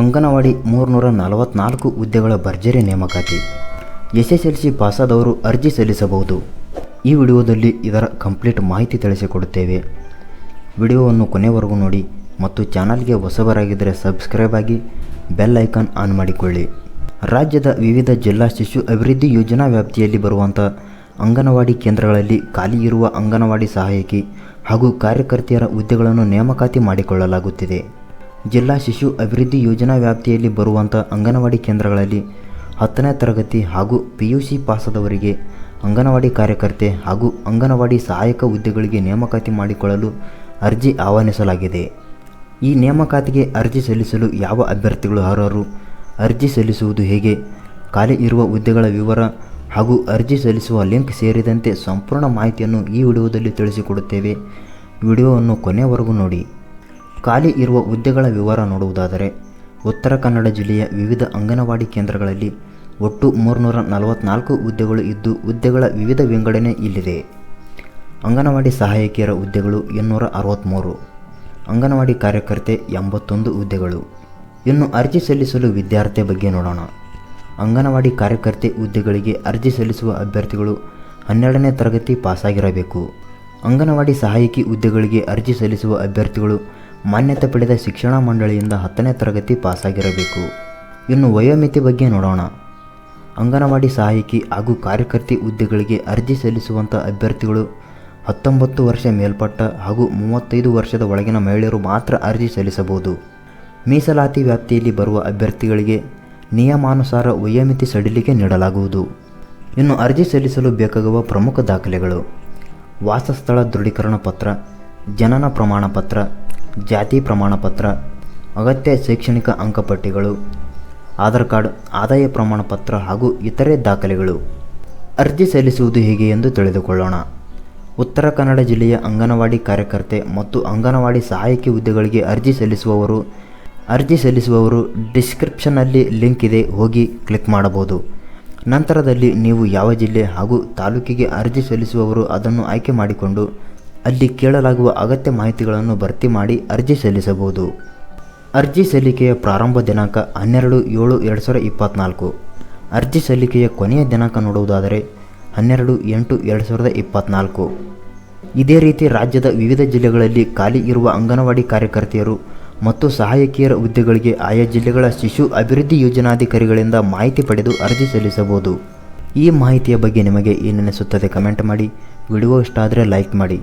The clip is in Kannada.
ಅಂಗನವಾಡಿ ಮೂರುನೂರ ನಲವತ್ನಾಲ್ಕು ಹುದ್ದೆಗಳ ಭರ್ಜರಿ ನೇಮಕಾತಿ. ಎಸ್ ಎಸ್ ಎಲ್ ಸಿ ಪಾಸಾದವರು ಅರ್ಜಿ ಸಲ್ಲಿಸಬಹುದು. ಈ ವಿಡಿಯೋದಲ್ಲಿ ಇದರ ಕಂಪ್ಲೀಟ್ ಮಾಹಿತಿ ತಿಳಿಸಿಕೊಡುತ್ತೇವೆ. ವಿಡಿಯೋವನ್ನು ಕೊನೆವರೆಗೂ ನೋಡಿ ಮತ್ತು ಚಾನಲ್ಗೆ ಹೊಸಬರಾಗಿದ್ದರೆ ಸಬ್ಸ್ಕ್ರೈಬ್ ಆಗಿ ಬೆಲ್ ಐಕಾನ್ ಆನ್ ಮಾಡಿಕೊಳ್ಳಿ. ರಾಜ್ಯದ ವಿವಿಧ ಜಿಲ್ಲಾ ಶಿಶು ಅಭಿವೃದ್ಧಿ ಯೋಜನಾ ವ್ಯಾಪ್ತಿಯಲ್ಲಿ ಬರುವಂಥ ಅಂಗನವಾಡಿ ಕೇಂದ್ರಗಳಲ್ಲಿ ಖಾಲಿ ಇರುವ ಅಂಗನವಾಡಿ ಸಹಾಯಕಿ ಹಾಗೂ ಕಾರ್ಯಕರ್ತೆಯರ ಹುದ್ದೆಗಳನ್ನು ನೇಮಕಾತಿ ಮಾಡಿಕೊಳ್ಳಲಾಗುತ್ತಿದೆ. ಜಿಲ್ಲಾ ಶಿಶು ಅಭಿವೃದ್ಧಿ ಯೋಜನಾ ವ್ಯಾಪ್ತಿಯಲ್ಲಿ ಬರುವಂಥ ಅಂಗನವಾಡಿ ಕೇಂದ್ರಗಳಲ್ಲಿ ಹತ್ತನೇ ತರಗತಿ ಹಾಗೂ ಪಿ ಯು ಸಿ ಪಾಸದವರಿಗೆ ಅಂಗನವಾಡಿ ಕಾರ್ಯಕರ್ತೆ ಹಾಗೂ ಅಂಗನವಾಡಿ ಸಹಾಯಕ ಹುದ್ದೆಗಳಿಗೆ ನೇಮಕಾತಿ ಮಾಡಿಕೊಳ್ಳಲು ಅರ್ಜಿ ಆಹ್ವಾನಿಸಲಾಗಿದೆ. ಈ ನೇಮಕಾತಿಗೆ ಅರ್ಜಿ ಸಲ್ಲಿಸಲು ಯಾವ ಅಭ್ಯರ್ಥಿಗಳು ಅರ್ಹರು? ಅರ್ಜಿ ಸಲ್ಲಿಸುವುದು ಹೇಗೆ? ಖಾಲಿ ಇರುವ ಹುದ್ದೆಗಳ ವಿವರ ಹಾಗೂ ಅರ್ಜಿ ಸಲ್ಲಿಸುವ ಲಿಂಕ್ ಸೇರಿದಂತೆ ಸಂಪೂರ್ಣ ಮಾಹಿತಿಯನ್ನು ಈ ವಿಡಿಯೋದಲ್ಲಿ ತಿಳಿಸಿಕೊಡುತ್ತೇವೆ. ವಿಡಿಯೋವನ್ನು ಕೊನೆಯವರೆಗೂ ನೋಡಿ. ಖಾಲಿ ಇರುವ ಹುದ್ದೆಗಳ ವಿವರ ನೋಡುವುದಾದರೆ, ಉತ್ತರ ಕನ್ನಡ ಜಿಲ್ಲೆಯ ವಿವಿಧ ಅಂಗನವಾಡಿ ಕೇಂದ್ರಗಳಲ್ಲಿ ಒಟ್ಟು ಮೂರುನೂರ ನಲವತ್ನಾಲ್ಕು ಹುದ್ದೆಗಳು ಇದ್ದು, ಹುದ್ದೆಗಳ ವಿವಿಧ ವಿಂಗಡಣೆ ಇಲ್ಲಿದೆ. ಅಂಗನವಾಡಿ ಸಹಾಯಕಿಯರ ಹುದ್ದೆಗಳು ಇನ್ನೂರ ಅರವತ್ತ್ಮೂರು ಅಂಗನವಾಡಿ ಕಾರ್ಯಕರ್ತೆ ಎಂಬತ್ತೊಂದು ಹುದ್ದೆಗಳು. ಇನ್ನು ಅರ್ಜಿ ಸಲ್ಲಿಸಲು ವಿದ್ಯಾರ್ಥಿ ಬಗ್ಗೆ ನೋಡೋಣ. ಅಂಗನವಾಡಿ ಕಾರ್ಯಕರ್ತೆ ಹುದ್ದೆಗಳಿಗೆ ಅರ್ಜಿ ಸಲ್ಲಿಸುವ ಅಭ್ಯರ್ಥಿಗಳು ಹನ್ನೆರಡನೇ ತರಗತಿ ಪಾಸಾಗಿರಬೇಕು. ಅಂಗನವಾಡಿ ಸಹಾಯಕಿ ಹುದ್ದೆಗಳಿಗೆ ಅರ್ಜಿ ಸಲ್ಲಿಸುವ ಅಭ್ಯರ್ಥಿಗಳು ಮಾನ್ಯತೆ ಪಡೆದ ಶಿಕ್ಷಣ ಮಂಡಳಿಯಿಂದ ಹತ್ತನೇ ತರಗತಿ ಪಾಸಾಗಿರಬೇಕು. ಇನ್ನು ವಯೋಮಿತಿ ಬಗ್ಗೆ ನೋಡೋಣ. ಅಂಗನವಾಡಿ ಸಹಾಯಕಿ ಹಾಗೂ ಕಾರ್ಯಕರ್ತಿ ಹುದ್ದೆಗಳಿಗೆ ಅರ್ಜಿ ಸಲ್ಲಿಸುವಂಥ ಅಭ್ಯರ್ಥಿಗಳು ಹತ್ತೊಂಬತ್ತು ವರ್ಷ ಮೇಲ್ಪಟ್ಟ ಹಾಗೂ ಮೂವತ್ತೈದು ವರ್ಷದ ಒಳಗಿನ ಮಹಿಳೆಯರು ಮಾತ್ರ ಅರ್ಜಿ ಸಲ್ಲಿಸಬಹುದು. ಮೀಸಲಾತಿ ವ್ಯಾಪ್ತಿಯಲ್ಲಿ ಬರುವ ಅಭ್ಯರ್ಥಿಗಳಿಗೆ ನಿಯಮಾನುಸಾರ ವಯೋಮಿತಿ ಸಡಿಲಿಕೆ ನೀಡಲಾಗುವುದು. ಇನ್ನು ಅರ್ಜಿ ಸಲ್ಲಿಸಲು ಬೇಕಾಗುವ ಪ್ರಮುಖ ದಾಖಲೆಗಳು. ವಾಸಸ್ಥಳ ದೃಢೀಕರಣ ಪತ್ರ, ಜನನ ಪ್ರಮಾಣ ಪತ್ರ ಜಾತಿ ಪ್ರಮಾಣಪತ್ರ, ಅಗತ್ಯ ಶೈಕ್ಷಣಿಕ ಅಂಕಪಟ್ಟಿಗಳು ಆಧಾರ್ ಕಾರ್ಡ್, ಆದಾಯ ಪ್ರಮಾಣಪತ್ರ ಹಾಗೂ ಇತರೆ ದಾಖಲೆಗಳು. ಅರ್ಜಿ ಸಲ್ಲಿಸುವುದು ಹೇಗೆ ಎಂದು ತಿಳಿದುಕೊಳ್ಳೋಣ. ಉತ್ತರ ಕನ್ನಡ ಜಿಲ್ಲೆಯ ಅಂಗನವಾಡಿ ಕಾರ್ಯಕರ್ತೆ ಮತ್ತು ಅಂಗನವಾಡಿ ಸಹಾಯಕಿ ಹುದ್ದೆಗಳಿಗೆ ಅರ್ಜಿ ಸಲ್ಲಿಸುವವರು ಅರ್ಜಿ ಸಲ್ಲಿಸುವವರು ಡಿಸ್ಕ್ರಿಪ್ಷನ್ನಲ್ಲಿ ಲಿಂಕ್ ಇದೆ, ಹೋಗಿ ಕ್ಲಿಕ್ ಮಾಡಬಹುದು. ನಂತರದಲ್ಲಿ ನೀವು ಯಾವ ಜಿಲ್ಲೆ ಹಾಗೂ ತಾಲೂಕಿಗೆ ಅರ್ಜಿ ಸಲ್ಲಿಸುವವರು ಅದನ್ನು ಆಯ್ಕೆ ಮಾಡಿಕೊಂಡು ಅಲ್ಲಿ ಕೇಳಲಾಗುವ ಅಗತ್ಯ ಮಾಹಿತಿಗಳನ್ನು ಭರ್ತಿ ಮಾಡಿ ಅರ್ಜಿ ಸಲ್ಲಿಸಬಹುದು. ಅರ್ಜಿ ಸಲ್ಲಿಕೆಯ ಪ್ರಾರಂಭ ದಿನಾಂಕ ಹನ್ನೆರಡು ಏಳು ಎರಡು ಸಾವಿರದ ಇಪ್ಪತ್ತ್ನಾಲ್ಕು ಅರ್ಜಿ ಸಲ್ಲಿಕೆಯ ಕೊನೆಯ ದಿನಾಂಕ ನೋಡುವುದಾದರೆ ಹನ್ನೆರಡು ಎಂಟು ಎರಡು ಸಾವಿರದ ಇಪ್ಪತ್ತ್ನಾಲ್ಕು ಇದೇ ರೀತಿ ರಾಜ್ಯದ ವಿವಿಧ ಜಿಲ್ಲೆಗಳಲ್ಲಿ ಖಾಲಿ ಇರುವ ಅಂಗನವಾಡಿ ಕಾರ್ಯಕರ್ತೆಯರು ಮತ್ತು ಸಹಾಯಕಿಯರ ಹುದ್ದೆಗಳಿಗೆ ಆಯಾ ಜಿಲ್ಲೆಗಳ ಶಿಶು ಅಭಿವೃದ್ಧಿ ಯೋಜನಾಧಿಕಾರಿಗಳಿಂದ ಮಾಹಿತಿ ಪಡೆದು ಅರ್ಜಿ ಸಲ್ಲಿಸಬಹುದು. ಈ ಮಾಹಿತಿಯ ಬಗ್ಗೆ ನಿಮಗೆ ಏನೆನಿಸುತ್ತದೆ ಕಮೆಂಟ್ ಮಾಡಿ. ವಿಡಿಯೋ ಇಷ್ಟ ಆದರೆ ಲೈಕ್ ಮಾಡಿ.